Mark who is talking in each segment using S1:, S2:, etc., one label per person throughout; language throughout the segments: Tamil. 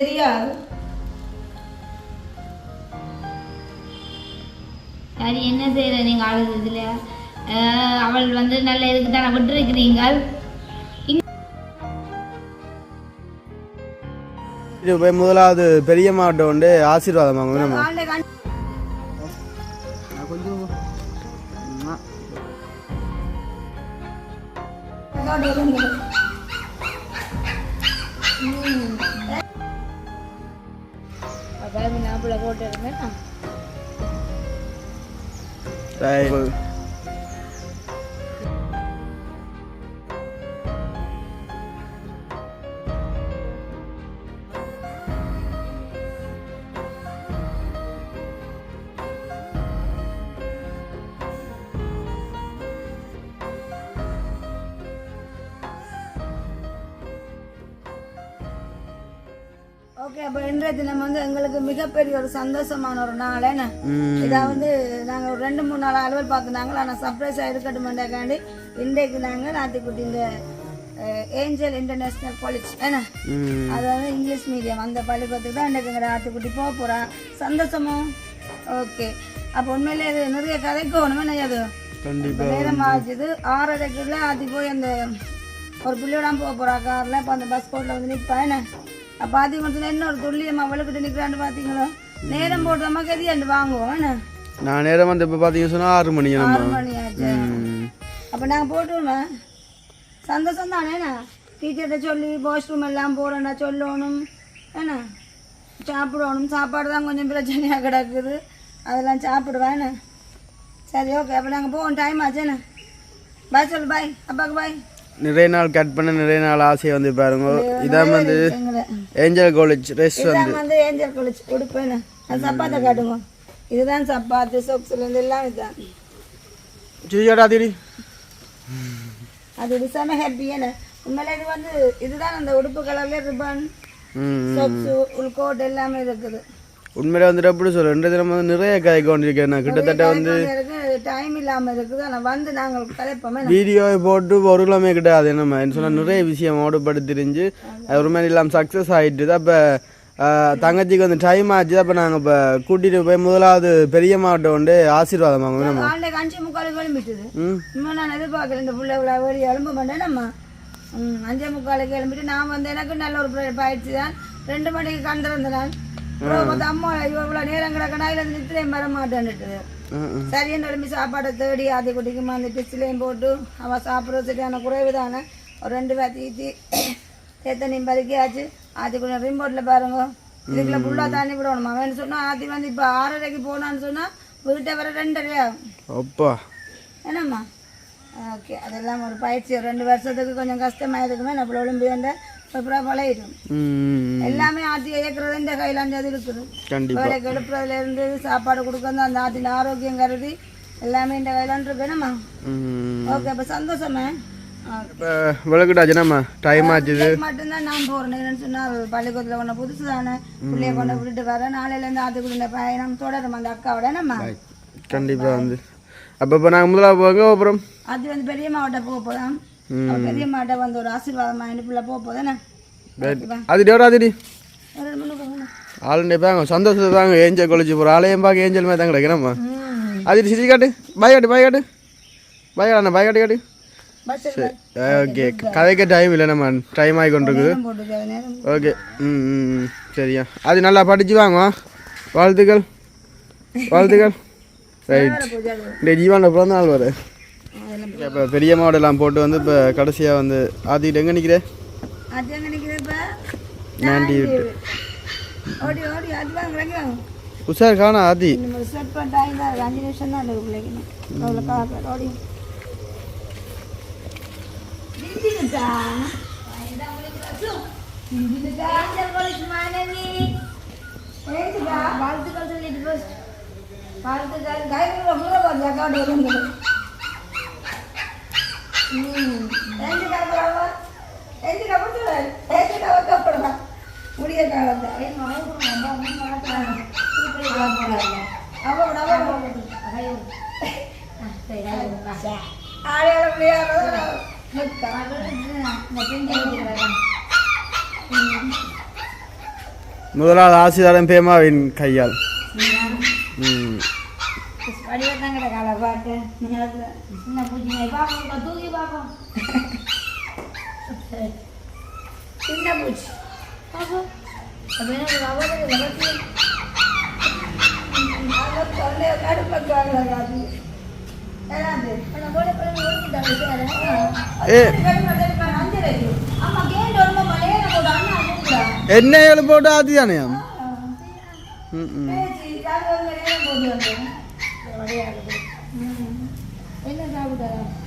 S1: தெரியாது.
S2: சரி என்ன செய்யற? நீங்க அழுதுல அவள் வந்து நல்ல இதுக்கு தானே விட்டுருக்கிறீங்க.
S3: இது போய் முதலாவது பெரிய மாவட்டம் வந்து ஆசீர்வாதம் வாங்க நம்ம. கொஞ்சம்
S2: போட்டு இருந்தேன்
S1: ஓகே அப்போ இன்றைய தினம் வந்து எங்களுக்கு மிகப்பெரிய ஒரு சந்தோஷமான ஒரு நாள் என்ன? இதை வந்து நாங்கள் ஒரு ரெண்டு மூணு நாள் அலுவல் பார்த்துனாங்க ஆனால் சர்ப்ரைஸாக இருக்கட்டுமெண்டாக்காண்டி இன்றைக்கு நாங்கள் நாட்டுக்குட்டி இந்த ஏஞ்சல் இன்டர்நேஷ்னல் காலேஜ் என்ன? அதாவது இங்கிலீஷ் மீடியம் அந்த பள்ளிக்கூடத்துக்கு தான் இன்றைக்கு எங்கள் ஆட்டுக்குட்டி போக போகிறான் சந்தோஷமோ? ஓகே. அப்போ உண்மையிலே இது நிறைய கதைக்கு ஒன்றுமே அது நேரம் ஆச்சுது. ஆறரைக்குள்ள ஆத்தி போய் அந்த ஒரு பிள்ளையோட போக போறா கார்ல. இப்போ அந்த பஸ் கோட்ல வந்து நிற்பா என்ன? அப்போ ஆத்தி மட்டும் என்ன ஒரு துல்லியமா அவளுக்கிட்ட நிற்கிறான்னு பார்த்தீங்களோ நேரம் போட்டோமா கதியாண்டு வாங்குவோம்? என்ன?
S3: நான் நேரம் வந்து இப்போ பார்த்தீங்க சொன்னால் ஆறு மணி
S1: ஆறு
S3: நம்ம
S1: மணி ஆச்சு? அப்போ நாங்கள் போட்டுருவோம்? சந்தோஷம் தானே டீச்சர்கிட்ட சொல்லி வாஷ் ரூம் எல்லாம் போகிறோன்னா சொல்லணும். என்ன? சாப்பிடணும். சாப்பாடு தான் கொஞ்சம் பிரச்சனையாக கிடக்குது. அதெல்லாம் சாப்பிடுவேன் என்ன? சரி ஓகே அப்போ நாங்கள் போவோம். டைம் ஆச்சு என்ன? பாய் சொல்லு பாய் அப்பாவுக்கு பாய்
S3: நிறைய நாள் கட் பண்ண நிறைய நாள் ஆசையை வந்து பாருங்க. இதான் வந்து ஏஞ்சல் காலேஜ் ரெஸ்ட் வந்து.
S1: ஏஞ்சல் குளிச்சு உடுப்பேன்னு அது சப்பாத்தை காட்டுங்க. இதுதான் சப்பாத்து சொக்ஸ்லேருந்து எல்லாம் இதுதான்.
S3: சுஜாடா திடி
S1: அது செம ஹாப்பி என்ன உண்மையில இது வந்து இதுதான் அந்த உடுப்பு கலர்ல ரிப்பன்
S3: ம்
S1: சொக்ஸு உள்கோட் எல்லாமே இருக்குது.
S3: உண்மையில வந்துட்டு எப்படி சொல்ல ரெண்டு தினம் வந்து நிறைய கதை கொண்டிருக்கேன் நான். கிட்டத்தட்ட வந்து
S1: டைம் இல்லாம இருக்குது. ஆனா வந்து நாங்கள் கலைப்போமே.
S3: வீடியோ போட்டு ஒரு கிழமை கிடையாது நம்ம என்ன சொன்னா நிறைய விஷயம் ஓடுபட்டு தெரிஞ்சு அது ஒரு மாதிரி இல்லாமல் சக்ஸஸ் ஆகிட்டு அப்போ தங்கச்சிக்கு வந்து டைம் ஆச்சு. அப்போ நாங்கள் இப்போ கூட்டிகிட்டு போய் முதலாவது பெரிய மாவட்டம் வந்து ஆசீர்வாதம் வாங்குவோம் நம்ம
S1: காலையில அஞ்சு முக்காலுக்கு கிளம்பிட்டுது இன்னும் நான் எதிர்பார்க்கல. இந்த பிள்ளை இவ்வளோ வெளியே எழும்ப மாட்டேன். நம்ம அஞ்சே முக்காலுக்கு கிளம்பிட்டு நான் வந்து எனக்கு நல்ல ஒரு ஆயிடுச்சு தான் ரெண்டு மணிக்கு கண் திறந்த நாள் அப்புறம் பார்த்து அம்மா இவ்வளோ நேரம் கிடக்கணா இல்லை நித்திரையும் வர மாட்டேன்னுட்டு. சரின்னு எழுப்பி சாப்பாடை தேடி ஆதி குட்டிக்குமா அந்த பிச்சிலையும் போட்டு அவள் சாப்பிட்றது சரியான குறைவு தானே. ஒரு ரெண்டு பேர் தீத்தி தேத்தனையும் பறிக்காச்சு ஆதி குடி ரிமோட்டில் பாருங்க. இதுக்குள்ள ஃபுல்லாக தண்ணி விடணுமா? வேணும் சொன்னால் ஆதி வந்து இப்போ ஆறரைக்கு போனான்னு சொன்னால் வீட்டை வர ரெண்டரை ஆகும்
S3: அப்பா.
S1: என்னம்மா? ஓகே அதெல்லாம் ஒரு பயிற்சி. ஒரு ரெண்டு வருஷத்துக்கு கொஞ்சம் கஷ்டமாக இருக்குமே நம்ம ஒளிம்பி வேண்ட அப்புறம் பழகிடும்
S3: ம்
S1: எல்லாமே ஆத்தி இயக்குறது இந்த கையிலாண்டது இருக்குது
S3: கண்டிப்பா.
S1: வேலைக்கு எழுப்புறதுல இருந்து சாப்பாடு கொடுக்கறது அந்த ஆத்தின் ஆரோக்கியம் கருதி எல்லாமே இந்த கையிலாண்டு இருக்கணுமா ஓகே சந்தோஷமே.
S3: இப்போ டைம் ஆச்சுது.
S1: இன்னைக்கு மட்டும்தான் நான் போகிறேன் சொன்னால் பள்ளிக்கூடத்தில் கொண்ட புதுசு தானே பிள்ளைய கொண்டு விட்டுட்டு வரேன். நாளையிலேருந்து ஆத்துக்குள்ள பயணம் தொடரும். அந்த அக்காவோட நம்ம
S3: கண்டிப்பாக வந்து. அப்போ இப்போ நாங்கள் முதலாவது போங்க அப்புறம்
S1: அது வந்து பெரிய மாவட்டம் போக போதான் பெரிய மாவட்டம் வந்து ஒரு ஆசீர்வாதம் வாங்கிட்டு போக போதானே
S3: அது டேரா திடி
S1: ஒரு ரெண்டு மணி போகணும்
S3: ஆளுண்டே பாங்க சந்தோஷத்தை தாங்க ஏஞ்சல் கொலிச்சு போகிற ஆலயம் பார்க்க ஏஞ்சல் மாதிரி தான் கிடைக்கிறேம்மா. அது சிரிச்சு காட்டு. பாய் காட்டு பாய் காட்டு. பாய் காட்டு பாய் காட்டு காட்டு.
S1: பஸ்
S3: ஓகே கதைக்க டைம் இல்லை நம்ம டைம் ஆகி கொண்டிருக்குது. ஓகே ம் ம். சரியா. அது நல்லா படிச்சு வாங்க வாழ்த்துக்கள். வாழ்த்துக்கள். ரைட். இந்த ஜீவான பிறந்த நாள் வர. இப்போ பெரிய மாவட்டெல்லாம் போட்டு வந்து இப்போ கடைசியாக வந்து ஆத்திக்கிட்டு எங்கே
S1: இப்ப?
S3: நாண்டி விட்டு. உஷார் காணா
S1: நம்ம செட் அஞ்சு நிமிஷம் தான் ஓடி. வாழ்த்துக்கள் சொல்லிட்டு. வாழ்த்துக்கள். கைக்குள்ள முள்ள போகுது, அக்காவோட முடிய
S3: முதலாவது ஆசிரியரும் பேமாவின் கையால் ம்
S1: வடிவத்தான் கிடக்கால பார்க்க நேரத்தில்
S2: சின்ன பூச்சி பாப்போம் தூக்கி பார்ப்போம்
S1: சின்ன பூச்சி
S2: பார்ப்போம் அப்போ என்ன அவளுக்கு வளர்ச்சி
S1: அவர் தொல்லை கடுப்பக்காக காது ஏதாவது
S2: அந்த கோடை பிள்ளைங்க ஓடிக்கிட்டாங்க
S3: ஏ
S1: ஆமா கேட்டு வருமா மலையில போட்டு அண்ணா கூப்பிடா
S3: எண்ணெய்கள் போட்டு ஆத்தி தானே ம் ம்
S1: பேசி காது வந்து நேரம் போட்டு வந்தேன்
S2: என்ன சாப்பிட்டாரா
S1: பார்த்தேன் வீட்டுக்கே ராவணம் வச்சுக்கிறாங்க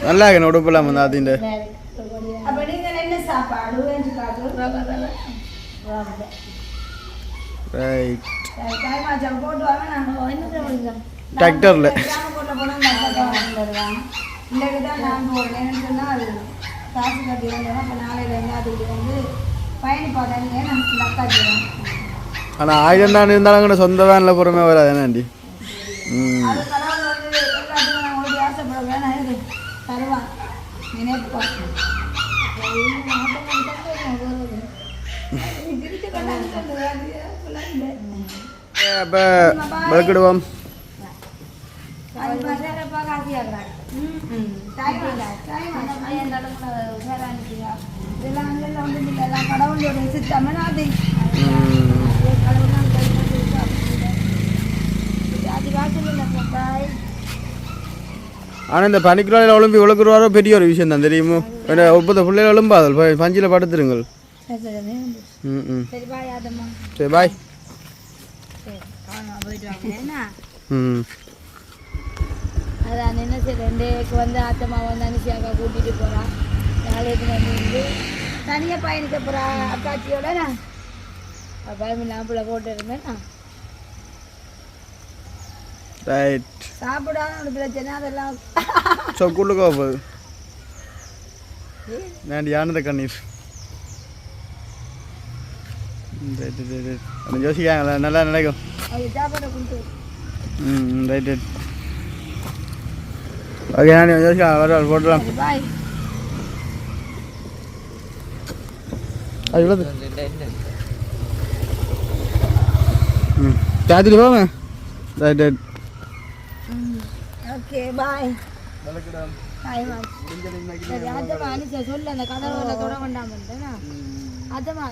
S3: நல்லா இருக்கணும் உடுப்பெல்லாம் வந்து
S2: சாப்பிடுங்க
S3: டிராக்டரில்
S1: இன்றைக்கு தான் நான் போடுறேன் ஏன்னு சொன்னால் அது காசு கட்டி வந்தோம் அப்போ நாளையில இருந்து அதுக்கு வந்து பயணி பார்த்தேன்னு நமக்கு அக்காச்சிடும்
S3: ஆனால் ஆயிரம் தான் இருந்தாலும் கூட சொந்த வேனில் பொறுமை வராது என்னண்டி ம்.
S1: அது கடவுள் வந்து எல்லாத்துக்கும் நான் ஓடி ஆசைப்பட வேணாம் இது தருவான். நினைப்பான் திருச்சி கொண்டாந்து சொல்லுவாங்க அப்படிலாம் இல்லை
S3: அப்போ விளக்கிடுவோம் ஆனால் இந்த பனிக்குள்ளாயில் ஒழும்பி விளக்குருவாரோ பெரிய ஒரு விஷயம் தான் தெரியுமோ? ஏன்னா ஒப்பந்த பிள்ளைகள் ஒழும்பாதல் பஞ்சில் படுத்துருங்கள். ம் ம்.
S2: சரி பாய்
S3: ம்.
S2: அதான் என்ன சரி ரெண்டேக்கு வந்து ஆத்தம்மா வந்து அனுசியாக்கா கூட்டிகிட்டு போகிறான் நாளைக்கு வந்து தனியாக பயணிக்க போகிறா அக்காச்சியோட. நான் பயமில்லாமல் பிள்ளை போட்டு இருந்தேன். நான்
S3: ரைட்
S1: சாப்பிடாத ஒரு பிரச்சனை அதெல்லாம்.
S3: ஸோ கூட்டுக்கோ போகுது நான் யானத கண்ணீர்? கொஞ்சம் யோசிக்காங்களே நல்லா நினைக்கும் ம் ரைட் ரைட் ஓகே நான் யோசிக்கலாம் வர போட்டுலாம்.
S1: பாய்
S3: அது ம் சாத்திட்டு போங்க right right
S1: okay bye bye bye
S2: சரி அதம்மா அனுசா சொல்லு அந்த கடவுளை தொட வேண்டாம் இருந்தேனா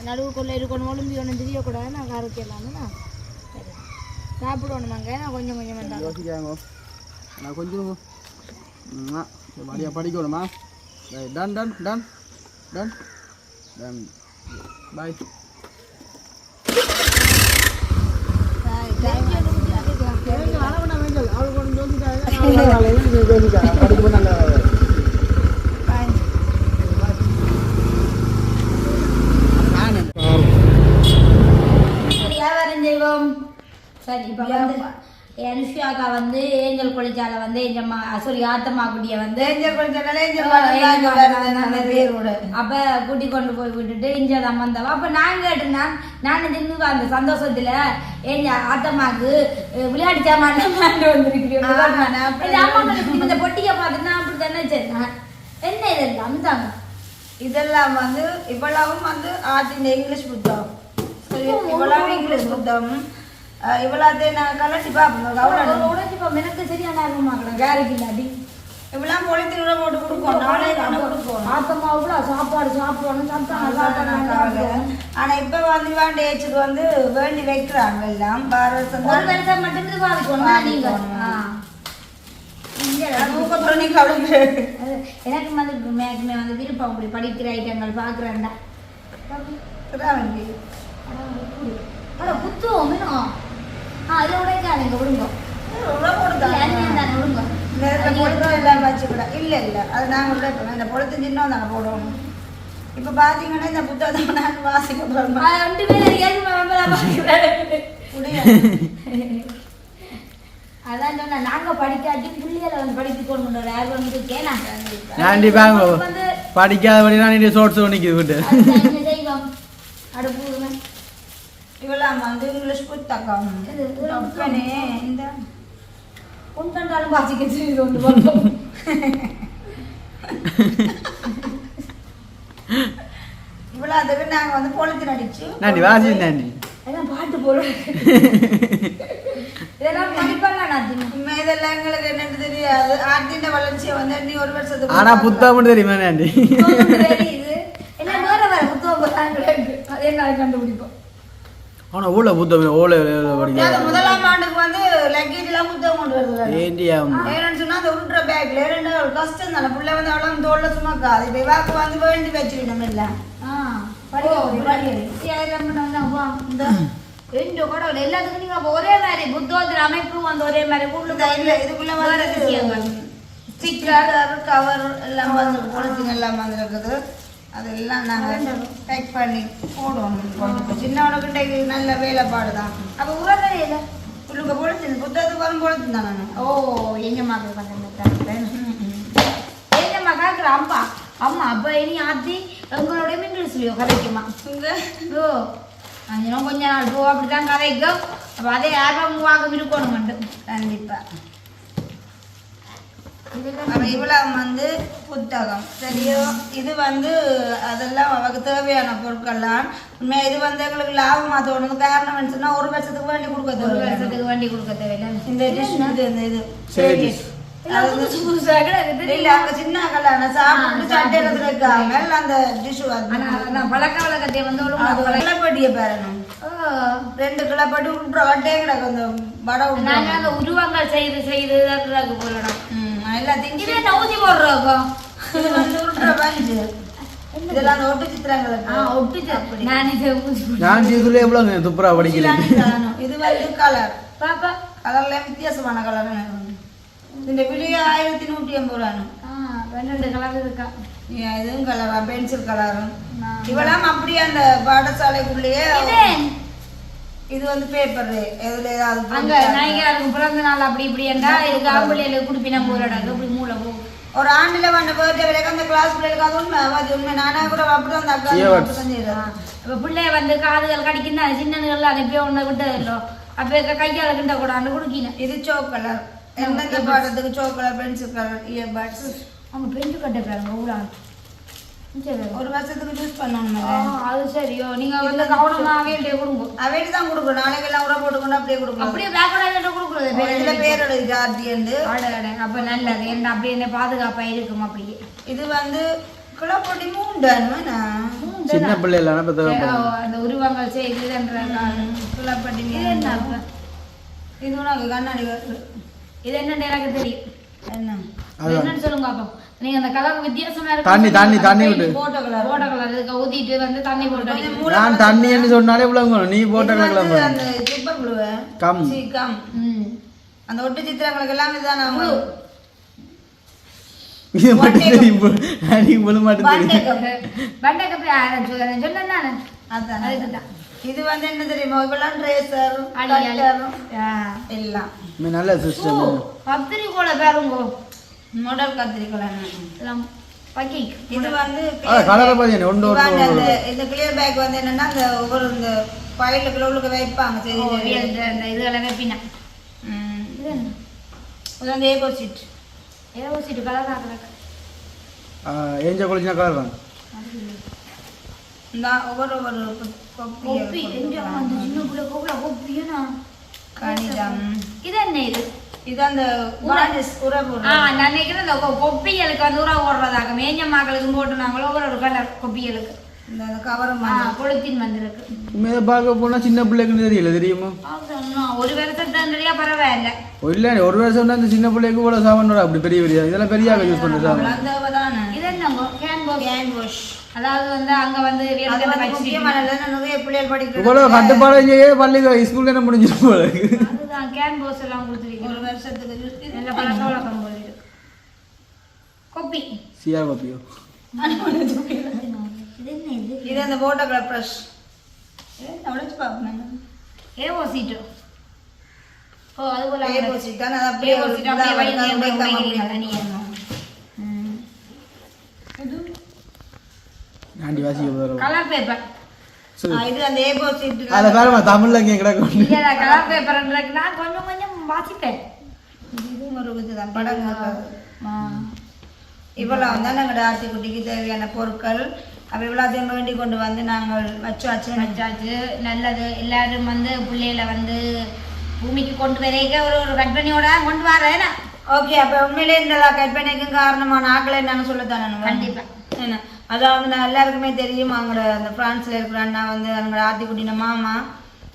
S2: நடுவுக்குள்ளே இருக்கணும் ஒளிம்பி ஒன்றும் தெரியக்கூடாது நான் கரைக்கலாம்னா சரி. சாப்பிடணுமாங்க நான் கொஞ்சம் கொஞ்சம் வேண்டாம்
S3: யோசிக்காங்க நான் கொஞ்சம் மடியா படிக்கணுமா? Done done done done. Done. Bye
S1: bye
S2: சரி வியாபாரம் செய்வோம் சரி இப்போ அனுஷியாக்கா வந்து ஏஞ்சல் கொளிச்சால வந்து எஞ்சம்மா சாரி ஆத்தம்மா குட்டியை வந்து
S1: ஏஞ்சல் நல்ல பேரோட
S2: அப்ப கூட்டி கொண்டு போய் விட்டுட்டு இங்க தான் வந்தவ. அப்ப நான் கேட்டேன்னா நான் தின்னு அந்த சந்தோஷத்துல ஏங்க ஆத்தம்மாக்கு அஹ், விளையாட்டு சாமான் வந்திருக்கிறேன் இந்த பொட்டியை பார்த்து நான் அப்படி தானே சொன்னேன் என்ன இதெல்லாம் தாங்க
S1: இதெல்லாம் வந்து இவ்வளவும் வந்து ஆர்டின் இங்கிலீஷ் புத்தகம். சரி, இவ்வளவு இங்கிலீஷ் புத்தகம். இவ்வளவு நான் கலட்டி பார்ப்போம். கவலை
S2: உடஞ்சிப்பா எனக்கு சரியான ஆர்வமாக்கணும் கேரட் இல்லாட்டி.
S1: இவ்வளவு பொலித்தீனோட போட்டு கொடுப்போம். நாளே கொடுப்போம்.
S2: ஆத்தம்மா இவ்வளோ சாப்பாடு சாப்பிடணும். சாப்பிட்டாங்க
S1: அதான் நான் கவலை. ஆனா இப்ப வந்து வேண்டி ஏச்சுக்கு வந்து வேண்டி வைக்கிறாங்க எல்லாம். பாரதம்
S2: ஒரு வருஷம் மட்டும் பாதிக்கணும் நீங்க? ஆ. இங்க
S1: ஊக்கத்துல நீ கவலை
S2: அது எனக்கு வந்து மேக்மே வந்து விருப்பம். அப்படி படிக்கிற ஐட்டங்கள் பார்க்குறேன்டா. புத்துவோம் வேணும் தானே விடுங்க
S1: நேரத்தில் போட்டு எல்லாம் வச்சுக்கூட இல்லை இல்லை அது நாங்கள் இந்த பொழுது சின்ன தானே போடுவோம். இப்போ பார்த்தீங்கன்னா இந்த புத்தகத்தை நாங்கள் வாசிக்க போகிறோம்
S2: அதான் சொன்னா நாங்க படிக்காட்டி பிள்ளைகளை வந்து படித்து கொண்டு
S3: கண்டிப்பாக
S2: வந்து
S3: படிக்காதபடி தான் நீ சோர்ஸ் நிற்கிது விட்டு.
S2: அடுப்பு
S1: இவெல்லாம் வந்து இங்கிலீஷ் புத்தகம்.
S2: இது
S1: அப்பனே இந்த
S2: கொண்டாண்டாலும் வாசிக்க செய்து கொண்டு வந்தோம்
S1: இவ்வளோ அதுக்கு நாங்கள் வந்து பொழுத்து நடிச்சு
S3: நாண்டி வாசி
S2: அதான் பாட்டு போடுறேன் இதெல்லாம் படிப்பெல்லாம் நான்?
S1: இதெல்லாம் எங்களுக்கு என்னன்னு தெரியாது. ஆட்டின வளர்ச்சியை வந்து நீ ஒரு வருஷத்துக்கு
S3: ஆனா புத்தகம் தெரியுமா
S2: புத்தகம் தெரியுது. எல்லாம் வேற வேற புத்தகம் அது என்ன கண்டுபிடிப்போம்.
S3: ஆனா ஊழ
S1: அது
S3: படிக்க
S1: முதலாம் ஆண்டுக்கு வந்து லக்கேஜ்லாம் புத்தகம் கொண்டு வருது
S3: ஏண்டி ஆமா?
S1: ஏன்னு சொன்னா அந்த உருட்டுற பேக்ல ரெண்டு கஷ்டம் தானே. பிள்ளை வந்து அவ்வளோ தோல்ல சும்மாக்காது இப்போ இவாக்கு வந்து வேண்டி வச்சுக்கணும் இல்லை.
S2: ரெண்டு கூட எல்லாத்துக்கும் நீங்க ஒரே மாதிரி புத்தகத்தில் அமைப்பு வந்து ஒரே மாதிரி உள்ளுக்கு
S1: இல்லை இதுக்குள்ள வந்து
S2: விஷயங்கள்.
S1: ஸ்டிக்கர் கவர் எல்லாம் வந்து பொழுது எல்லாம் வந்துருக்குது அதெல்லாம் நாங்கள் பேக் பண்ணி போடுவோம். சின்னவனுக்கு நல்ல வேலைப்பாடு தான்
S2: அப்ப உரங்கள் இல்லை
S1: உள்ளுக்கு பொழுது புத்தகத்துக்கு வரும் பொழுது தான் நான்?
S2: ஓ எங்க மகள் வந்து எங்க மகாக்கு அம்மா அம்மா அப்ப இனி ஆத்தி எங்களோட இங்கிலீஷ்லயோ கதைக்குமா ஓ அஞ்சனம் கொஞ்ச நாள் போ அப்படிதான் கதைக்கும். அப்ப அதே ஆல்பம் வாங்க இருக்கணும்
S1: கண்டிப்பா. அப்ப இவ்வளவு வந்து புத்தகம். சரியோ? இது வந்து அதெல்லாம் அவருக்கு தேவையான பொருட்கள்லாம் உண்மையா இது வந்து எங்களுக்கு லாபமா தோணுது காரணம் என்ன சொன்னா ஒரு வருஷத்துக்கு வேண்டி கொடுக்க
S2: ஒரு வருஷத்துக்கு வண்டி கொடுக்க தேவையில்லை.
S1: இந்த dish இது இந்த இது.
S3: சரி
S2: எல்லாம் புதுசு புதுசா கிடக்குது
S1: இல்ல அங்க சின்ன கல்யாணம் சாப்பிட்டு சட்டையில இருக்காங்க அந்த டிஷ் வந்து
S2: ஆனா நான் பழக்க வழக்கத்தை வந்து ஒழுங்கா
S1: அது
S2: பழக்க-
S1: கிளப்பட்டிய பேரணும்
S2: ஓ.
S1: ரெண்டு கிளப்பட்டி விட்டுற வட்டே கிடக்கு அந்த வடை
S2: நாங்க
S1: விட்டுற
S2: அந்த உருவங்கள் செய்து செய்து போயிடணும்
S1: எல்லாத்தையும்
S2: இது என்ன ஊசி போடுறோம்
S1: இது வந்து உருட்டுற பஞ்சு இதெல்லாம் அந்த ஒட்டு சித்திரங்களுக்கு.
S2: ஆ ஒட்டுச்சு. நான் இது ஊசி போடு-
S3: நான் இதுல எவ்வளவு துப்புரா படிக்கல?
S1: இது வந்து கலர்.
S2: பாப்பா.
S1: கலர்ல வித்தியாசமான கலர் இந்த விலையே ஆயிரத்தி நூற்றி எண்பது ரூபாய்
S2: ஆ பன்னெண்டு கலர் இருக்கா?
S1: இதுவும் கலரா? பென்சில் கலரும். இவெல்லாம் அப்படியே அந்த பாடசாலைக்குள்ளேயே
S2: இது
S1: வந்து பேப்பர் எதுல ஏதாவது
S2: அங்க நாய்க்காருக்கு பிறந்த நாள் அப்படி இப்படி என்றா இதுக்கு ஆம்பளையில குடிப்பினா போராடாது அப்படி மூளை போகும்
S1: ஒரு ஆண்டுல வந்த பர்த்டே வரைக்கும் அந்த கிளாஸ் பிள்ளைகளுக்கு அது உண்மை அது உண்மை. நானே கூட அப்படிதான் அந்த அக்கா.
S2: இப்ப பிள்ளைய வந்து காதுகள் கடிக்கும் தான் சின்னதுகள் அதை போய் ஒண்ணு விட்டதில்லோ அப்ப கையால கிண்ட கூடாது குடுக்கினேன்.
S1: இது சோக் கலர் எந்தெந்த பாடத்துக்கு chalk colour pencil colour earbuds
S2: அவங்க பெஞ்சு கட்ட பாருங்க சரி
S1: ஒரு வருஷத்துக்கு யூஸ் பண்ணணும்
S2: ஆ, அது சரியோ. நீங்க வந்து கவனமாவே கொடுங்க.
S1: தான் கொடுக்கணும். நாளைக்கு எல்லாம் உரம் போட்டுக்கொண்டு அப்படியே கொடுக்கணும்.
S2: அப்படியே பேக்கோட கொடுக்குறது.
S1: இதுல பேரோட
S2: ஆட ஆட அப்ப நல்லது. என்ன அப்படியே என்ன பாதுகாப்பா இருக்கும் அப்படியே.
S1: இது வந்து கிளப்பொட்டி மூண்டானுமா
S3: சின்ன பிள்ளைல
S2: அந்த உருவங்கள் செய்துன்ற
S1: கிளப்பட்டி
S2: இது என்ன?
S1: இது உனக்கு கண்ணாடி
S2: இது என்னன்னு எனக்கு தெரியும்.
S1: என்ன?
S2: இது என்னன்னு சொல்லுங்க அப்போ நீங்க அந்த கலர் வித்தியாசமா இருக்கு
S3: தண்ணி தண்ணி தண்ணி விட்டு
S1: போட்டோ கலர்
S2: போட்ட கலர் இதுக்கு ஊத்திட்டு வந்து தண்ணி போட்டு.
S3: நான் தண்ணின்னு சொன்னாலே இவ்வளவு நீ போட்ட
S1: இது அந்த சூப்பர் குழுவை
S3: கம்.
S1: கம்.
S2: ம்.
S1: அந்த ஒட்டு சித்திரங்களுக்கு எல்லாம் இதுதான் நம்ம
S3: இது மட்டும் அடிக்கு போல மட்டும்
S2: பண்டை கப்பி சொன்னேன் நானு
S1: அதான்.
S2: அதுக்குதான்
S1: இது வந்து என்ன தெரியுமா? இப்பெல்லாம் ட்ரேசர்
S2: அடி, அடி. ஆ.
S1: எல்லாம்.
S3: நல்ல சிஸ்டம்
S2: கத்திரிக்கோளை பாருங்க.
S1: மாடல்
S2: பக்கி.
S1: இது வந்து இந்த கிளியர் பேக் வந்து என்னன்னா அந்த ஒவ்வொரு இந்த ஃபைலுக்குள்ள உள்ளுக்கு வைப்பாங்க சரி
S2: அந்த இதுகளை வைப்பினா. இது என்ன?
S1: இது வந்து ஏ சீட்
S2: ஏதோ வச்சுட்டு கலர் ஆக்குறாங்க
S3: ஏஞ்ச கலர் தான்
S1: இந்த ஒவ்வொரு ஒவ்வொரு கொப்பி
S2: கொப்பி எங்க அந்த சின்ன பிள்ளை கோக்குல கொப்பியனா?
S1: கணிதம்.
S2: இது என்ன இது?
S1: இது அந்த உறவு
S2: நான் நினைக்கிறேன் இந்த கொ- கொப்பிகளுக்கு வந்து உரம் ஓடுறதாக மேஞ்ச மக்களுக்கு போட்டு நாங்களும் ஒவ்வொரு ஒரு கலர் கொப்பிகளுக்கு
S1: இந்த கவரம்
S2: ஆ கொளுத்தின் வந்திருக்கு.
S3: உண்மையை பார்க்க போனா சின்ன பிள்ளைக்குன்னு தெரியல தெரியுமா.
S2: ஒரு வருஷத்துலயா பரவாயில்ல.
S3: இல்லை ஒரு வருஷம் அந்த சின்ன பிள்ளைக்கு கூட சாமான் அப்படி பெரிய பெரிய இதெல்லாம் பெரியாக யூஸ் பண்ணுற சாமான்.
S1: அந்த தானே
S2: இது என்னங்க? கேன்
S1: வாஷ்
S2: அதாவது வந்து அங்க வந்து
S1: அது
S2: வேர்க்கடலை
S1: வந்து
S2: வச்சுட்டு-
S1: முக்கியமானது நிறைய பிள்ளைகள் படிக்கிறது
S3: இவ்வளோ கட்டுப்பாடு இங்கேயே பள்ளி ஸ்கூல்ல என்ன முடிஞ்சிடும்.
S2: அதுதான் கேன் பாக்ஸ் எல்லாம் கொடுத்துருக்கீங்க
S1: ஒரு வருஷத்துக்கு
S2: நல்ல பழக்க வழக்கம் போல இருக்கு. கொப்பி இது என்ன இது
S1: இது அந்த போட்டோ கலர் ப்ரஷ் உடைச்சு பார்ப்பேன்.
S2: ஏஓ சீட்டு ஓ அது போல
S1: ஏ போச்சு தானே? அப்படியே
S2: அப்படியே வைங்க அப்படியே தனியா ம்.
S3: ஆண்டி வாசிக்க போகிறோம்
S2: கலர் பேப்பர்
S1: ஆ, இது அந்த ஏ போச்சு சீட்டு
S3: பாருமா தமிழ்ல இங்கே கிடக்கும்
S2: கலர் நான் கொஞ்சம் கொஞ்சம் வாசிப்பேன்.
S1: இதுவும் ஒரு இதுதான் படம். இவ்வளோ தான் எங்களோட ஆத்திக்குட்டிக்கு தேவையான பொருட்கள். அப்போ இவ்வளோத்தையும் வேண்டி கொண்டு வந்து நாங்கள் வச்சாச்சு.
S2: வச்சாச்சு. நல்லது. எல்லாரும் வந்து பிள்ளைகளை வந்து பூமிக்கு கொண்டு வரைக்க ஒரு ஒரு கற்பனையோட கொண்டு வரேன்.
S1: ஓகே அப்போ உண்மையிலே இந்த கற்பனைக்கும் காரணமான ஆக்களை நாங்கள் சொல்லத்தானே
S2: கண்டிப்பா.
S1: என்ன? அதாவது நான் எல்லாருக்குமே தெரியும். அவங்களோட அந்த பிரான்ஸ்ல இருக்கிற அண்ணா வந்து அவங்களோட ஆத்திக்குட்டின மாமா.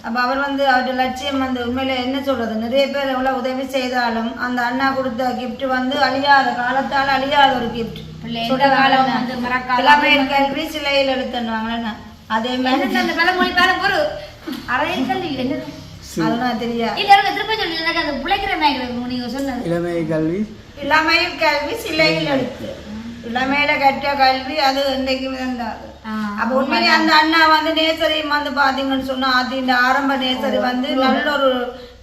S1: அப்போ அவர் வந்து அவருடைய லட்சியம் வந்து உண்மையில என்ன சொல்றது? நிறைய பேர் எவ்வளோ உதவி செய்தாலும் அந்த அண்ணா கொடுத்த gift வந்து அழியாத காலத்தால் அழியாத ஒரு கிஃப்ட் கல்வி சிலையில் எடுத்துவாங்களே அதே மாதிரி.
S2: என்னது அந்த பழமொழி பாரு பொறு. அறையில் கல்வி என்னது?
S1: அதெல்லாம் தெரியா
S2: இல்ல எனக்கு திரும்ப சொல்லி எனக்கு அந்த பிழைக்கிற மாதிரி நீங்க சொன்னது.
S3: இளமை கல்வி
S1: இளமையில் கல்வி சிலையில் எடுத்து. இளமையில கற்ற கல்வி அது இன்றைக்கும் இருந்தாது
S2: ஆ,
S1: அப்ப உண்மையிலே அந்த அண்ணா வந்து நேசரி வந்து பாத்தீங்கன்னு சொன்னா அது இந்த ஆரம்ப நேசரி வந்து நல்ல ஒரு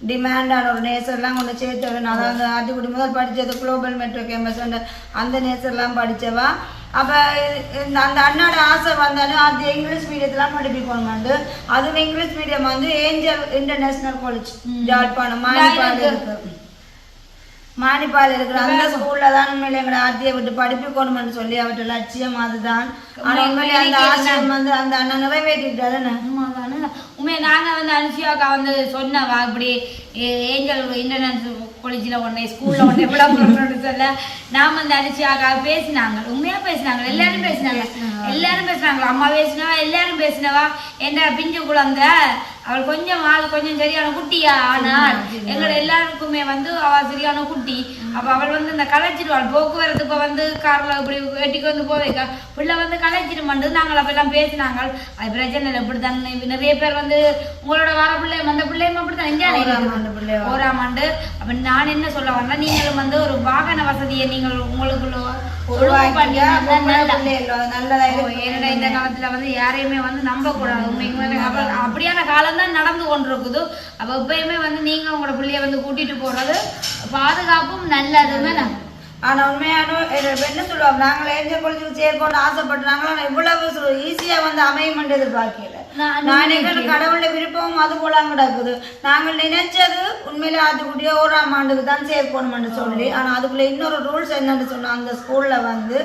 S1: டிமாண்டான ஒரு நேசர்லாம் கொண்டு சேர்த்து விடணும் அதாவது ஆத்திக்குடி முதல் படிச்சது குளோபல் மெட்ரோ கேம்பஸ் அந்த நேசர்லாம் படிச்சவா அப்ப இந்த அந்த அண்ணாட ஆசை வந்தாலும் அது இங்கிலீஷ் மீடியத்தெல்லாம் படிப்பிக்கணுமாண்டு அதுவும் இங்கிலீஷ் மீடியம் வந்து Angel international college Jaffna Manipay இருக்கு மானிப்பால் இருக்கிற அந்த ஸ்கூல்ல தான் உண்மையில எங்களை ஆர்த்தியை விட்டு படிப்பிக்கணும்னு சொல்லி அவர்கிட்ட லட்சியம் அதுதான். ஆனா உண்மையிலே அந்த வந்து அந்த அண்ணன் நிறைவேற்றிட்டாரு?
S2: உண்மையா நாங்க வந்து அனுஷியாக்கா வந்து சொன்னவா இப்படி ஏ- ஏஞ்சல் இன்டர்நெட் காலேஜில் ஒன்றே ஸ்கூல்ல ஒன்றே விளம்பரம் சொல்ல நான் வந்து அனுஷியாக்கா பேசினாங்க. உண்மையா பேசினாங்க. எல்லாரும் பேசினாங்க. எல்லாரும் பேசினாங்க. அம்மா பேசினவா? எல்லாரும் பேசினவா? என்ற பிஞ்சு குழந்தை அவள் கொஞ்சம் ஆள் கொஞ்சம் சரியான குட்டியா? ஆனால் எங்களை எல்லாருக்குமே வந்து அவ சரியான குட்டி. அப்ப அவள் வந்து இந்த கலைச்சிடுவாள் போக்குவரத்து இப்ப வந்து கார்ல இப்படி வெட்டிக்கு வந்து போவேக்கா. பிள்ளை வந்து கலைச்சிடுமாண்டு நாங்கள் அப்ப எல்லாம் பேசினாங்க. அது பிரச்சனை இல்லை இப்படித்தான். நிறைய பேர் வந்து உங்களோட வர பிள்ளை வந்த பிள்ளையும்
S1: ஓராம் ஆண்டு பிள்ளையா.
S2: ஓராம் ஆண்டு. அப்ப நான் என்ன சொல்ல வரேன்னா நீங்களும் வந்து ஒரு வாகன வசதியை நீங்கள் உங்களுக்குள்ள
S1: நல்லதா
S2: இந்த காலத்துல வந்து யாரையுமே வந்து நம்ப கூடாது. அப்படியான காலம் தான் நடந்து கொண்டிருக்குது. அப்ப எப்பயுமே வந்து நீங்க உங்களோட பிள்ளைய வந்து கூட்டிட்டு போறது பாதுகாப்பும் நல்லதுமே நான்
S1: ஆனா உண்மையான என்ன சொல்லுவாங்க நாங்கள் ஏஞ்சல் காலேஜுக்கு சேர்க்கணும்னு ஆசைப்பட்டு நாங்களும் இவ்வளவு ஈஸியா வந்து அமையும் எதிர்பார்க்கல.
S2: நான்
S1: நான் எங்களுக்கு கடவுளுடைய விருப்பமும் அது போல கிடக்குது நாங்கள் நினைச்சது உண்மையிலே அதுக்குரிய ஓராம் ஆண்டுக்கு தான் சேர்க்கணும்னு சொல்லி ஆனா அதுக்குள்ள இன்னொரு ரூல்ஸ் என்னன்னு சொன்னா அந்த ஸ்கூல்ல வந்து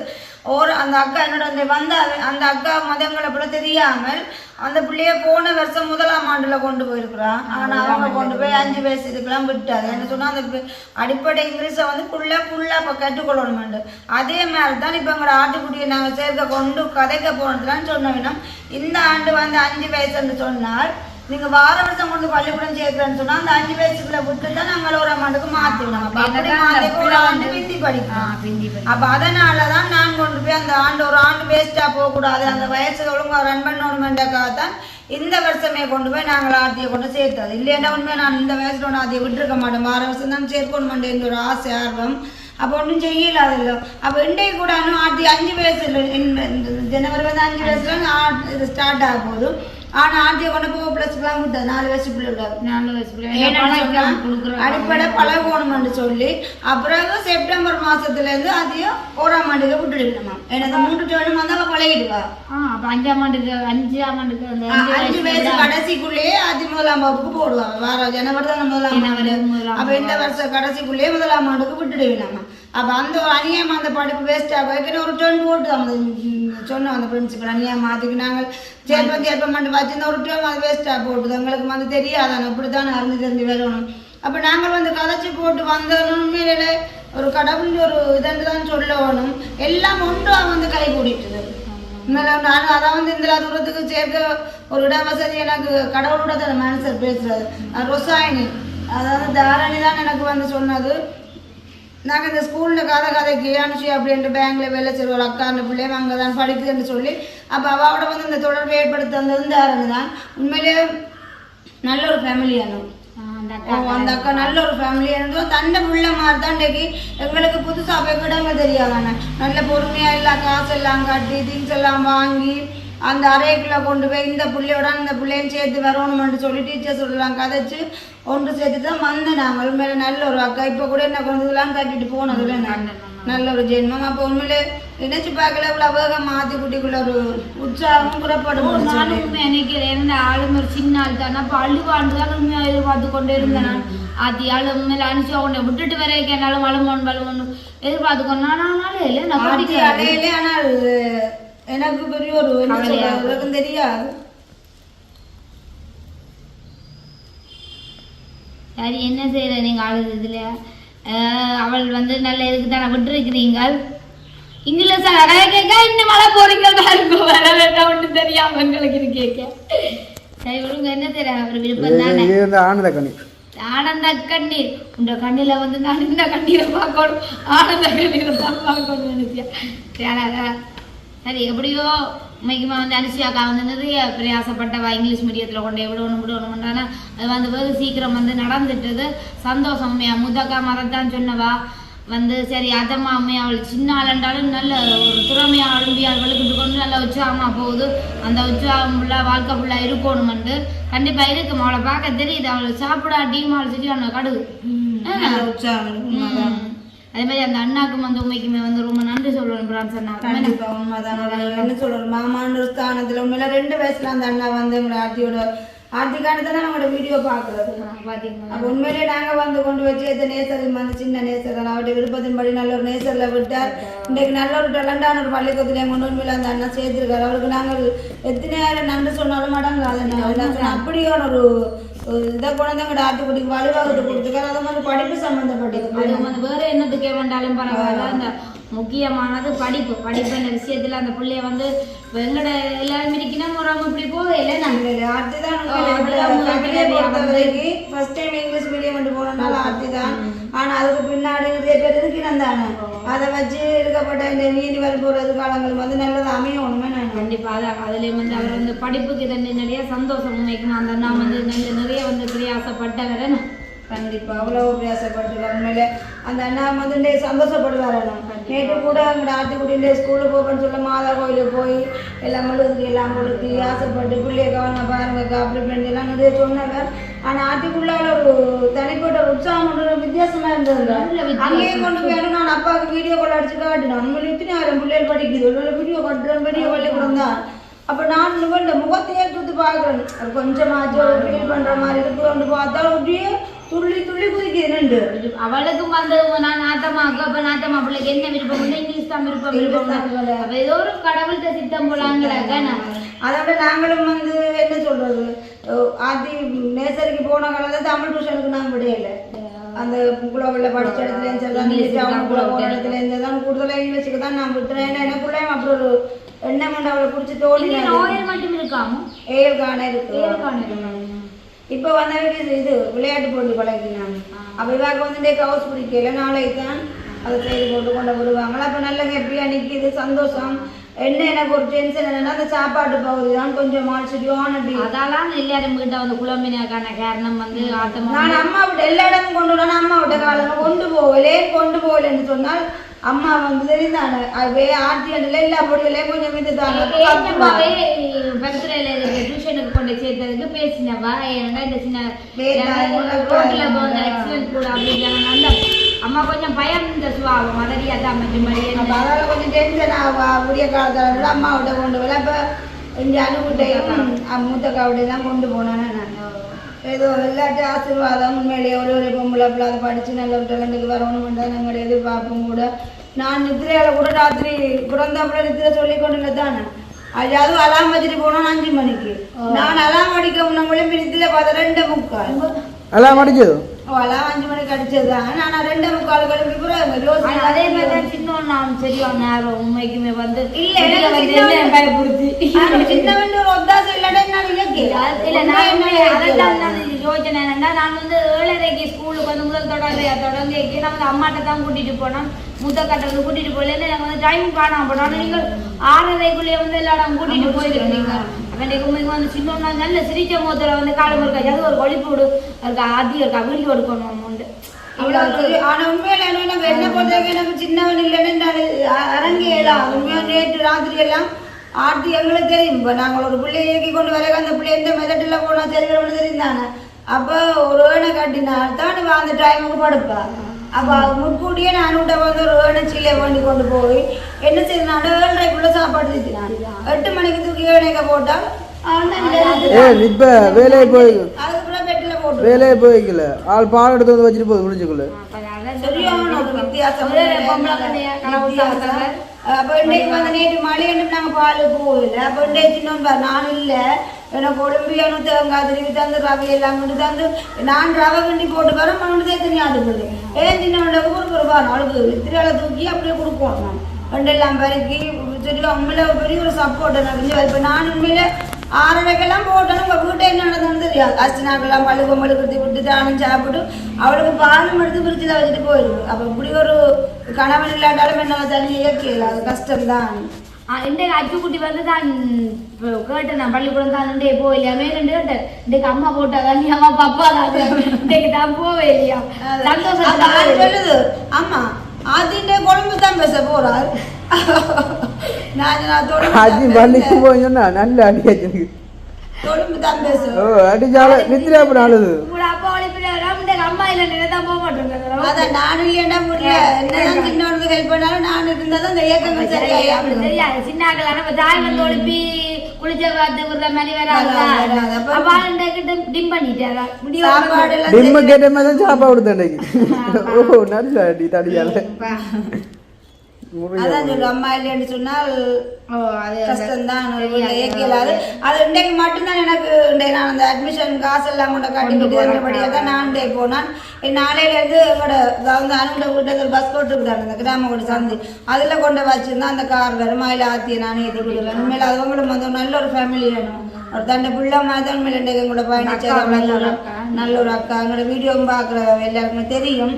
S1: ஒரு அந்த அக்கா என்னோட அந்த வந்த அந்த அக்கா மதங்களை போல தெரியாமல் அந்த பிள்ளைய போன வருஷம் முதலாம் ஆண்டுல கொண்டு போயிருக்கிறான் ஆனா அவங்க கொண்டு போய் அஞ்சு வயசு இதுக்கெல்லாம் விட்டாது என்ன சொன்னா அந்த அடிப்படை இங்கிலீஷை வந்து ஃபுல்லா ஃபுல்லா இப்போ கற்றுக்கொள்ளணுமெண்டு. அதே மாதிரி தான் இப்போ எங்களோட ஆட்டுக்குட்டியை நாங்கள் சேர்க்க கொண்டு கதைக்க போனதுலான்னு சொன்னோம்னா இந்த ஆண்டு வந்து அஞ்சு வயசுன்னு சொன்னால் நீங்க வார வருஷம் கொண்டு பள்ளிக்கூடம் சேர்க்கிறேன்னு சொன்னா அந்த அஞ்சு வயசுக்குள்ள விட்டு தான் நாங்கள் ஒரு ஆண்டுக்கு ஆண்டு பிந்தி படிக்கணும். அப்ப அதனால தான் நான் கொண்டு போய் அந்த ஆண்டு ஒரு ஆண்டு வேஸ்டா போக கூடாது அந்த வயசு ஒழுங்கா ரன் பண்ணணுமென்றக்காக தான் இந்த வருஷமே கொண்டு போய் நாங்கள் ஆர்த்தியை கொண்டு சேர்த்தது. இல்லைன்னா உண்மையா நான் இந்த வயசுல ஒன்று ஆர்த்தியை விட்டுருக்க மாட்டேன். வார வருஷம் தான் சேர்க்கணுமென்ற ஒரு ஆசை ஆர்வம். அப்போ ஒன்றும் செய்யல அதில் அப்போ இன்றைக்கு கூட ஆர்த்தி அஞ்சு இந்த ஜனவரி வந்து அஞ்சு வயசுல ஸ்டார்ட் ஆக போகுது. ஆனா ஆர்த்தியை கொண்டு போய் ப்ளஸ்க்குலாம் விட்டது நாலு வயசு பிள்ளை
S2: நாலு வயசு பிள்ளை.
S1: அடிப்படை பழகணும்னு சொல்லி அப்புறம் செப்டம்பர் மாசத்துல இருந்து அதையும் ஓராம் ஆண்டுக்கு விட்டுடுமா எனக்கு மூன்று டேர்னும் வந்து அவ பழகிடுவா.
S2: அஞ்சாம் ஆண்டுக்கு அஞ்சாம் ஆண்டுக்கு அஞ்சு
S1: வயசு கடைசிக்குள்ளேயே அதி முதலாம் வகுப்புக்கு போடுவாங்க. வார ஜனவரி தான் முதலாம் அப்ப இந்த வருஷம் கடைசிக்குள்ளேயே முதலாம் ஆண்டுக்கு விட்டுடுவினாமா அப்போ அந்த ஒரு அந்த படிப்பு வேஸ்ட்டாக ஆகும் ஒரு டேர்ன் போட்டு அந்த சொன்னோம் அந்த பிரின்சிபல் அநியாயம் அதுக்கு நாங்கள் சேர்ப்பம் சேர்ப்பம் மட்டும் வச்சிருந்த ஒரு டேர்ம் அது வேஸ்ட்டாக போட்டுது. எங்களுக்கு வந்து தெரியாதானே இப்படி தான் அறிஞ்சு தெரிஞ்சு வரணும் அப்போ நாங்கள் வந்து கதைச்சி போட்டு வந்தோன்னு ஒரு கடவுள் ஒரு இதன்று தான் சொல்லணும். எல்லாம் ஒன்றா வந்து கை கூடிட்டுது. நான் அதான் வந்து இந்த தூரத்துக்கு சேர்க்க ஒரு இட வசதி எனக்கு கடவுளோட தான் மனுஷர் பேசுறது. ரொசாயினி. அதாவது தாரணி தான் எனக்கு வந்து சொன்னது. நாங்கள் இந்த ஸ்கூலில் கதை கதைக்கு அனுஷி அப்படின்ட்டு பேங்க்ல வேலை செய்கிற ஒரு அக்கா அந்த பிள்ளையும் அங்கே தான் படிக்குதுன்னு சொல்லி அப்போ அவளோட வந்து இந்த தொடர்பை ஏற்படுத்தி தந்தது தாரணி தான். உண்மையிலேயே நல்ல ஒரு ஃபேமிலியானோம்
S2: அந்த
S1: அக்கா நல்ல ஒரு ஃபேமிலி இருந்தோம் தண்டை புள்ள மாதிரி தான் இன்னைக்கு எங்களுக்கு புதுசா போய் விடங்க தெரியாதானே நல்ல பொறுமையா எல்லாம் காசு எல்லாம் கட்டி திங்ஸ் எல்லாம் வாங்கி அந்த அறைக்குள்ள கொண்டு போய் இந்த பிள்ளையோட இந்த பிள்ளையும் சேர்த்து வரணும்னு சொல்லி டீச்சர்ஸ் எல்லாம் கதைச்சு ஒன்று சேர்த்து தான் வந்தேன் நாங்கள் உண்மையில நல்ல ஒரு அக்கா இப்போ கூட என்ன கொண்டு இதெல்லாம் கட்டிட்டு போனதுல நான் நல்ல ஒரு ஜென்மம். அப்போ உண்மையிலே நினைச்சு பார்க்கல இவ்வளோ வேகம் மாத்தி குட்டிக்குள்ள ஒரு உற்சாகம் புறப்படும்
S2: நானும் உண்மையா நினைக்கிறேன் இருந்த ஆளும் ஒரு சின்ன ஆள் தான். அப்ப அழுவாண்டு தான் உண்மையா எதிர்பார்த்து கொண்டே இருந்தேன் நான். ஆத்தி ஆளு உண்மையில அனுப்பிச்சு உன்னை விட்டுட்டு வரைக்கும் என்னாலும் வளமோன் வளமோன் எதிர்பார்த்துக்கணும் நானாலே இல்லை நான்
S1: ஆட்டி
S2: கட்டிக்கிறேன்.
S1: அலையிலே ஆனால் எனக்கு பெரிய ஒரு எனக்கும் தெரியாது.
S2: சரி என்ன செய்யற நீங்க ஆளுது இதுல அஹ், அவள் வந்து நல்ல இதுக்கு தானே விட்டுருக்கிறீங்க இங்கிலீஷ் அழகாக கேட்க இன்னும் மழை போறீங்க பாருங்க வர வேண்டாம் ஒன்றும் தெரியாம எங்களுக்கு இது கேட்க. சரி விடுங்க என்ன செய்யற? அவர் விருப்பம் தானே?
S3: ஆனந்த கணி
S2: ஆனந்த கண்ணீர். இந்த கண்ணில வந்து நான் இந்த கண்ணீரை பார்க்கணும். ஆனந்த கண்ணீரை தான் பார்க்கணும் நினைச்சேன். சரி. சரி எப்படியோ உண்மைக்குமா வந்து அனுஷியாக்கா வந்து நிறைய பிரயாசப்பட்டவா இங்கிலீஷ் மீடியத்தில் கொண்டு போய் விடணும் விடணும்ன்றானா அது வந்து வெகு சீக்கிரம் வந்து நடந்துட்டது. சந்தோஷம் உண்மையா முதக்கா மதத்தான் சொன்னவா. வந்து சரி அதம்மா அம்மையா அவள் சின்ன ஆளுண்டாலும் நல்ல ஒரு திறமையா அழும்பி அவள் வெளுக்கிட்டு கொண்டு நல்ல உற்சாகமா போகுது. அந்த உற்சாகம் ஃபுல்லா வாழ்க்கை ஃபுல்லா இருக்கணும்ண்டு கண்டிப்பா இருக்கும். அவளை பார்க்க தெரியுது. அவளை சாப்பிடாட்டியும் அவள் சரியான கடுகு.
S1: நல்ல உற்சாகம்.
S2: அதே மாதிரி அந்த அண்ணாக்கும் வந்து உண்மைக்குமே வந்து ரொம்ப நன்றி சொல்லணும் பிரான்ஸ் அண்ணா
S1: கண்டிப்பா உண்மைதான். என்ன சொல்றது மாமான்ற ஸ்தானத்துல உண்மையில ரெண்டு வயசுல அந்த அண்ணா வந்து எங்களை ஆர்த்தியோட ஆர்த்திக்கான தான் அவங்களோட வீடியோ பாக்குறது
S2: பாத்தீங்களா?
S1: அப்ப உண்மையிலேயே நாங்க வந்து கொண்டு வச்சு இந்த நேசர் வந்து சின்ன நேசர் தான். அவருடைய விருப்பத்தின்படி நல்ல ஒரு நேசர்ல விட்டார். இன்றைக்கு நல்ல ஒரு டேலண்டான ஒரு பள்ளிக்கூடத்துல கொண்டு உண்மையில அந்த அண்ணா சேர்த்திருக்காரு. அவருக்கு நாங்கள் எத்தனையாயிரம் நன்றி சொன்னாலும் மாட்டாங்க ஒரு ஒரு இதை கொண்டு எங்களோட ஆட்டுக்குட்டிக்கு வழிவகுத்து கொடுத்துருக்காரு அது மாதிரி படிப்பு சம்பந்தப்பட்டது
S2: அது வந்து வேற என்னத்துக்கே வேண்டாலும் பரவாயில்ல அந்த முக்கியமானது படிப்பு படிப்பு இந்த விஷயத்துல அந்த பிள்ளைய வந்து எங்கட எல்லாரும் ஒரு அவங்க இப்படி போகல நாங்க
S1: ஆர்த்தி தான் வரைக்கும் ஃபர்ஸ்ட் டைம் இங்கிலீஷ் மீடியம் கொண்டு போனனால ஆர்த்தி தான் ஆனா அதுக்கு பின்னாடி நிறைய பேர் இருக்கிறான் தானே அதை வச்சு இருக்கப்பட்ட இந்த நீதி வரப்போற காலங்கள் வந்து நல்லது அமையணுமே நான்
S2: கண்டிப்பா அதான் அதுலயும் வந்து அவர் வந்து படிப்புக்கு தண்ணி நிறைய சந்தோஷம் உண்மைக்குமா? அந்த அண்ணா வந்து நல்ல நிறைய வந்து பிரயாசப்பட்டவர் என்ன?
S1: கண்டிப்பா அவ்வளவு பிரயாசப்பட்டிருக்காரு. உண்மையிலே அந்த அண்ணா வந்து இன்றைய சந்தோஷப்படுவார் அண்ணா. நேற்று கூட அங்கே ஆட்டுக்குடி ஸ்கூலுக்கு போகணும்னு சொல்ல மாதா கோயிலுக்கு போய் எல்லாம் முழுதுக்கு எல்லாம் கொடுத்து ஆசைப்பட்டு பிள்ளைய கவனம் பாருங்க அப்படி இப்படின்னு எல்லாம் நிறைய சொன்னவர். ஆனா ஆட்டுக்குள்ளால ஒரு தனிப்பட்ட ஒரு உற்சாகம் ஒன்று வித்தியாசமா இருந்தது. அங்கேயே கொண்டு போய் நான் அப்பாவுக்கு வீடியோ கால் அடிச்சு காட்டினேன் உண்மையில இத்தனை ஆயிரம் பிள்ளைகள் படிக்குது. ஒரு வீடியோ காட்டுறேன் பெரிய பள்ளிக்கூடம் தான் அப்ப நான் இவன் முகத்தையே தூத்து பார்க்குறேன். கொஞ்சமாச்சும் ஃபீல் பண்ற மாதிரி இருக்குன்னு பார்த்தா அப்படியே துள்ளி துள்ளி குதிக்குது ரெண்டு
S2: அவளுக்கும் வந்து நான் நாத்தம்மாக்கு அப்ப நாத்தம்மா பிள்ளைக்கு என்ன விருப்பம்? இல்லை இங்கிலீஷ் தான் விருப்பம் விருப்பம் ஏதோ ஒரு கடவுள்கிட்ட சித்தம் போலாங்கிறாங்க
S1: அதோட நாங்களும் வந்து என்ன சொல்றது? அஹ் ஆதி நேசரிக்கு போன காலத்துல தமிழ் டியூஷனுக்கு நான் விடையில அந்த குளோவில் படிச்ச இடத்துல இருந்து போன இடத்துல இருந்து தான் கூடுதலாக இங்கிலீஷுக்கு தான் நான் விட்டுறேன் ஏன்னா எனக்குள்ளேயும் அப்படி ஒரு எண்ணம் வந்து அவளை பிடிச்சி
S2: நோயல் மட்டும் இருக்காமோ
S1: ஏழு காண இருக்கு இப்போ வந்தவங்க இது விளையாட்டு போட்டி பழகினாங்க அப்போ இவாக்கு வந்து இந்த கவுஸ் பிடிக்கல நாளைக்கு தான் அதை செய்து போட்டு கொண்டு வருவாங்களா அப்போ நல்ல ஹாப்பியாக நிற்கிது சந்தோஷம் என்ன எனக்கு ஒரு டென்ஷன் என்னன்னா அந்த சாப்பாட்டு பகுதி தான் கொஞ்சம் அப்படி
S2: அதாலாம் எல்லாரும் கிட்ட வந்து குழம்பினாக்கான காரணம் வந்து
S1: நான் அம்மா விட்ட எல்லா இடமும் கொண்டு வரணும் அம்மா விட்ட காலம் கொண்டு போகலே கொண்டு போகலன்னு சொன்னால் அம்மா வந்து தெரிந்தாங்க. அவே ஆர்த்தி அண்டில் எல்லா பொடிகளையும் கொஞ்சம்
S2: பக்கத்துல இருக்க டியூஷனுக்கு கொண்டு சேர்த்ததுக்கு பேசினவா? ஏன்னா இந்த சின்ன ரோட்ல போன ஆக்சிடென்ட் கூட அப்படிங்கிறாங்க அம்மா கொஞ்சம் பயம் இந்த சுவாபம் மதரியா தான்
S1: அப்போ அதனால கொஞ்சம் டென்ஷன் ஆவா விடிய காலத்தில் விட அம்மா விட்ட கொண்டு வரல அப்போ இங்கே அணுகுட்டையும் மூத்தக்காவிட்டையும் தான் கொண்டு போனேன் நான். ஏதோ எல்லாத்தையும் ஆசீர்வாதம் உண்மையிலேயே ஒரு ஒரு பொம்பளை பிள்ளை அதை படித்து நல்ல ஒரு டேலண்ட்டுக்கு வரணும்னு தான் நாங்கள் எதிர்பார்ப்போம் கூட. நான் நித்திரையால் கூட ராத்திரி பிறந்தாப்புல நித்திரை சொல்லி கொண்டு தானே அது அதுவும் அலாம் வச்சுட்டு போனோம் அஞ்சு மணிக்கு. நான் அலாம் அடிக்க முன்னே நித்திரை பார்த்தா ரெண்டு முக்கால்.
S3: எல்லாம் அடிச்சது
S1: அலாம் அஞ்சு மணிக்கு அடிச்சது. தான் நான் ரெண்டு முக்கால் கிளம்பி கூட யோசனை
S2: அதே மாதிரி தான் சின்ன நான் சரியான நேரம் உண்மைக்குமே வந்து
S1: இல்ல,
S2: பயப்படுத்தி
S1: சின்னவன் ஒரு ஒத்தாசை இல்லாட்டா நான் இலக்கு.
S2: இல்ல நான் நான் யோசனை என்னன்னா நான் வந்து ஏழரைக்கு ஸ்கூலுக்கு வந்து முதல் தொடர்ந்து தொடர்ந்து நம்ம அம்மாட்ட தான் கூட்டிட்டு போனோம். மூத்த கட்டறது கூட்டிட்டு போகல. எனக்கு வந்து டைம் காணாம போனோம். நீங்கள் ஆறரைக்குள்ளேயே வந்து எல்லா இடம் கூட்டிட்டு போயிருக்கீங்க. அவனுக்கு உண்மைக்கு வந்து சின்ன நல்ல சிரிச்ச முகத்துல வந்து காலம் இருக்கா ஒரு ஒழிப்பு விடு. இருக்கா ஆதி இருக்கா வீடியோ எடுக்கணும் உண்டு.
S1: ஆனா உண்மையில என்ன பொறுத்தவரைக்கும் எனக்கு சின்னவன் இல்லைன்னு நான் அ- அரங்கேறலாம். உண்மையா நேற்று ராத்திரி எல்லாம் ஆர்த்தி எங்களுக்கு தெரியும். இப்ப நாங்கள் ஒரு பிள்ளையை இயக்கி கொண்டு வர அந்த பிள்ளை எந்த மெதட்டில் போனா சரிகள் தெரிந்தானே அப்போ ஒரு ஏணை கட்டினால் தான் அந்த டைமுக்கு படுப்பா. அப்போ முன்கூட்டியே நான் விட்ட வந்து ஒரு ஏணை சீலை கொண்டு கொண்டு போய் என்ன செய்யணும் ஏழரைக்குள்ள சாப்பாடு திட்டினான். எட்டு மணிக்கு தூக்கி ஏழைக்க போட்டால்
S3: இப்ப வேலையை போய்
S1: போட்டு
S3: வேலையை போய்க்கல. ஆள் பால் எடுத்து வந்து வச்சுட்டு போகுது
S1: வித்தியாசம். அப்ப இன்னைக்கு வந்து நேற்று மழைன்னு நாங்க பால் போகல. அப்ப இன்னைக்கு இன்னும் பாரு, நான் இல்ல. எனக்கு உடம்பியான தேங்காய் திருவி தந்து ரவை எல்லாம் கொண்டு தந்து நான் ரவை கிண்டி போட்டு வர மண்ணு தேத்தனி ஆடுக்குது ஏன் தின்னோட ஒரு ஒரு வாரம் அழுகு வித்திரியால தூக்கி அப்படியே கொடுப்போம். நான் ரெண்டெல்லாம் பருக்கி உண்மையில பெரிய ஒரு சப்போர்ட் எனக்கு இப்போ நான் உண்மையில ஆறரைக்கெல்லாம் போட்டோம் உங்கள் வீட்டை என்ன நடந்தது தெரியாது அஸ்தினாக்கெல்லாம் பழு பொம்பளை குத்தி விட்டு தானும் சாப்பிட்டு அவளுக்கு பாலும் எடுத்து பிரிட்ஜில் வச்சுட்டு போயிடுது அப்போ இப்படி ஒரு கணவன் இல்லாட்டாலும் என்னால் தண்ணி இயற்கையில் அது கஷ்டம்தான்
S2: இந்த அச்சுக்குட்டி வந்து தான் கேட்டேன் நான் பள்ளிக்கூடம் தான் இன்றைய போகலையாமே ரெண்டு கேட்டேன் இன்றைக்கு அம்மா போட்டா தண்ணி அம்மா பப்பா தான் இன்றைக்கு தான் போவே இல்லையா
S1: அப்ப அது
S2: சந்தோஷம்
S1: சொல்லுது
S3: அஜி பள்ளிக்கு போய் சொன்னா நல்ல அடி
S1: பேசுவேன்
S3: ஓ அடிச்சால நித்திரா அப்படி
S2: ஒழுப்பி குளிச்ச பார்த்து விடுற மாதிரி இன்றைக்கு டிம் பண்ணிட்டாரா
S3: டிம்ம கேட்ட மாதிரி சாப்பாடு இன்னைக்கு. ஓ நல்ல அடி தடியால.
S1: அதான் சொல்லு அம்மா இல்லைன்னு சொன்னால் கஷ்டம்தான் இயக்கலாது அது இன்றைக்கு மட்டும்தான் எனக்கு இன்றைக்கு நான் அந்த அட்மிஷன் காசு எல்லாம் கொண்டு கட்டிக்கிட்டு இருந்தபடியாக தான் நான் இன்றைக்கு போனான். நாளையிலேருந்து எங்களோட அதாவது அனுண்ட வீட்டுக்கு பஸ் போட்டுருக்குதாங்க அந்த கிராம கூட சந்தி அதில் கொண்டு வச்சிருந்தா அந்த கார் வரும் அதில் ஆத்தி நானே ஏற்றி கொடுக்குறேன் உண்மையில அவங்களும் வந்து ஒரு நல்ல ஒரு ஃபேமிலி வேணும். ஒரு தண்டை பிள்ளை மாதிரி தான் உண்மையில இன்றைக்கு கூட பயணிச்சது நல்ல ஒரு நல்ல ஒரு அக்கா எங்களோட வீடியோவும் பார்க்குற எல்லாருக்குமே தெரியும்.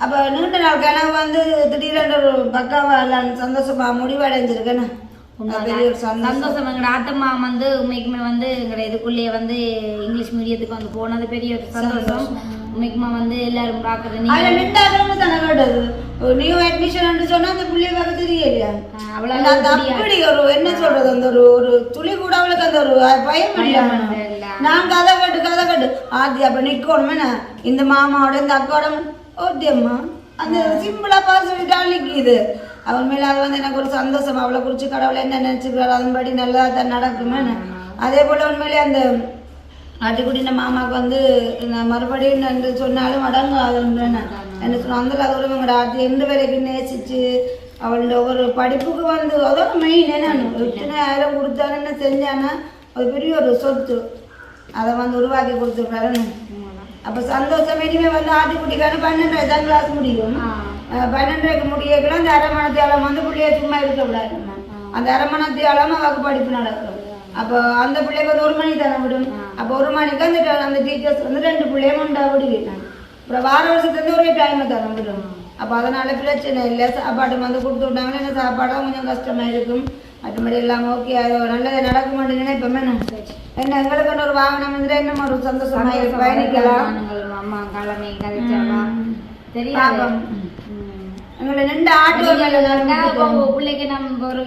S1: அப்போ நீண்ட நாள் கனவு வந்து திடீரென்று ஒரு பக்காவா எல்லாம் சந்தோஷமா முடிவடைஞ்சிருக்கேன்னு? பெரிய ஒரு சந்தோஷம்.
S2: எங்களோட ஆத்தம்மா வந்து உண்மைக்குமே வந்து எங்களோட இதுக்குள்ளேயே வந்து இங்கிலீஷ் மீடியத்துக்கு வந்து போனது பெரிய ஒரு சந்தோஷம். உண்மைக்குமா வந்து எல்லாரும் பார்க்குறது
S1: அதுல தானே கேட்டது? நியூ அட்மிஷன் சொன்னா அந்த புள்ளிய பார்க்க தெரியலையா?
S2: அவ்வளோ
S1: அப்படி ஒரு என்ன சொல்றது அந்த ஒரு ஒரு துளி கூட அவளுக்கு அந்த ஒரு பயம் இல்லை. நான் கதை கட்டு கதை கட்டு ஆதி அப்ப நிக்கணுமே நான் இந்த மாமாவோட இந்த அக்காவோட ஓட்டியம்மா அந்த சிம்பிளா பார்த்து சொல்லிட்டாலும் நிக்குது அவன் மேல அது வந்து எனக்கு ஒரு சந்தோஷம். அவளை குறிச்சு கடவுளை என்ன நினைச்சுக்கிறாரு அதன்படி நல்லா தான் நடக்குமே அதே போல உண்மையிலே அந்த ஆட்டுக்குடின மாமாவுக்கு வந்து நான் மறுபடியும் என்று சொன்னாலும் அடங்காது. என்ன சொன்ன அந்த அதோட இவங்க ஆட்டி எந்த வரைக்கும் நேசிச்சு? அவளோட ஒரு படிப்புக்கு வந்து அதோட மெயின் என்னன்னு எத்தனை ஆயிரம் கொடுத்தானு செஞ்சானா அது பெரிய ஒரு சொத்து. அதை வந்து உருவாக்கி கொடுத்துருக்காருன்னு அப்போ சந்தோஷம் இனிமே வந்து ஆட்டுக்குட்டிக்கான பன்னெண்டு தான் கிளாஸ் முடியும். பன்னெண்டரைக்கு முடியக்குள்ள அந்த அரை மணத்தியாலம் வந்து பிள்ளைய சும்மா இருக்கக்கூடாது அந்த அரை மணத்தியாலம் அவக்கு படிப்பு நடக்கும். அப்போ அந்த பிள்ளைக்கு வந்து ஒரு மணி தானே விடும். அப்போ ஒரு மணிக்கு அந்த அந்த டீச்சர்ஸ் வந்து ரெண்டு பிள்ளையும் உண்டா விடுவிட்டாங்க அப்புறம் வார வருஷத்துலேருந்து ஒரே டைமை தானே விடும். அப்போ அதனால பிரச்சனை இல்லை. சாப்பாடு வந்து கொடுத்து விட்டாங்கன்னா என்ன சாப்பாடும் கொஞ்சம் கஷ்டமா இருக்கும். மற்றபடி எல்லாம் ஓகே அது நல்லது நடக்க மாட்டேன்னு நினைப்போமே நான். என்ன எங்களுக்கு ஒரு வாகனம் இருந்தா இன்னும் ஒரு சந்தோஷமா பயணிக்கலாம்.
S2: அம்மா கிழமை கதைச்சாவா தெரியாது.
S1: பாப்போம். எங்களை நின்று ஆட்டோ மேல
S2: ஏன்னா, இப்போ உங்க பிள்ளைக்கு நம்ம ஒரு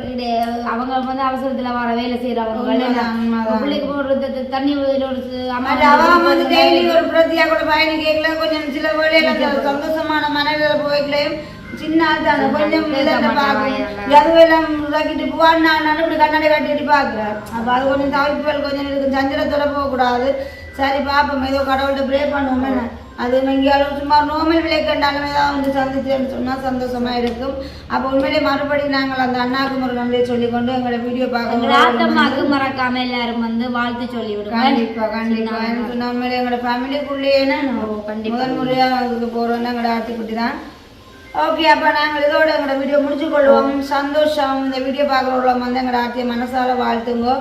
S2: அவங்க வந்து அவசரத்துல வர வேலை செய்யறவங்க
S1: உண்மைதான்.
S2: பிள்ளைக்கு போடுறது தண்ணி ஒரு ஒரு அம்மா
S1: மற்ற அவ வந்து டெய்லி ஒரு பிரத்தியா கூட பயணி கேட்கல கொஞ்சம் சில வேலையில சந்தோஷமான மனதில போய்க்கலையும். சின்ன தானே கொஞ்சம் எதுவெல்லாம் இதாக்கிட்டு போவான்னு நான் இப்படி கண்ணாடி கட்டிட்டு பார்க்குறேன் அப்போ அது கொஞ்சம் தவிர்ப்புகள் கொஞ்சம் இருக்கு. சஞ்சலத்தோட போகக்கூடாது. சரி பார்ப்போம் ஏதோ கடவுள்கிட்ட ப்ரே பண்ணுவோமே. அது எங்கேயாலும் சும்மா நோமல் விலை கண்டாலுமே தான் வந்து சந்திச்சேன்னு சொன்னால் சந்தோஷமா இருக்கும். அப்போ உண்மையிலேயே மறுபடியும் நாங்கள் அந்த அண்ணாக்கு ஒரு நன்றியை சொல்லிக்கொண்டு எங்களோட வீடியோ
S2: எங்க
S1: பார்க்க
S2: ஆத்தம்மாக்கு மறக்காம எல்லாரும் வந்து வாழ்த்து சொல்லி விடுங்க
S1: கண்டிப்பா. கண்டிப்பா எனக்கு எங்களோட ஃபேமிலிக்குள்ளேயே முதல் முறையா அதுக்கு போறோம்னா எங்களோட ஆட்டுக்குட்டி தான். ஓகே அப்போ நாங்கள் இதோட எங்களோட வீடியோ முடிச்சு கொள்வோம் சந்தோஷம். இந்த வீடியோ பார்க்குறவங்களும் வந்து எங்களோட ஆத்திய மனசால வாழ்த்துங்க.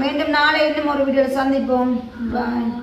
S1: மீண்டும் நாளை இன்னும் ஒரு வீடியோவில் சந்திப்போம். பாய்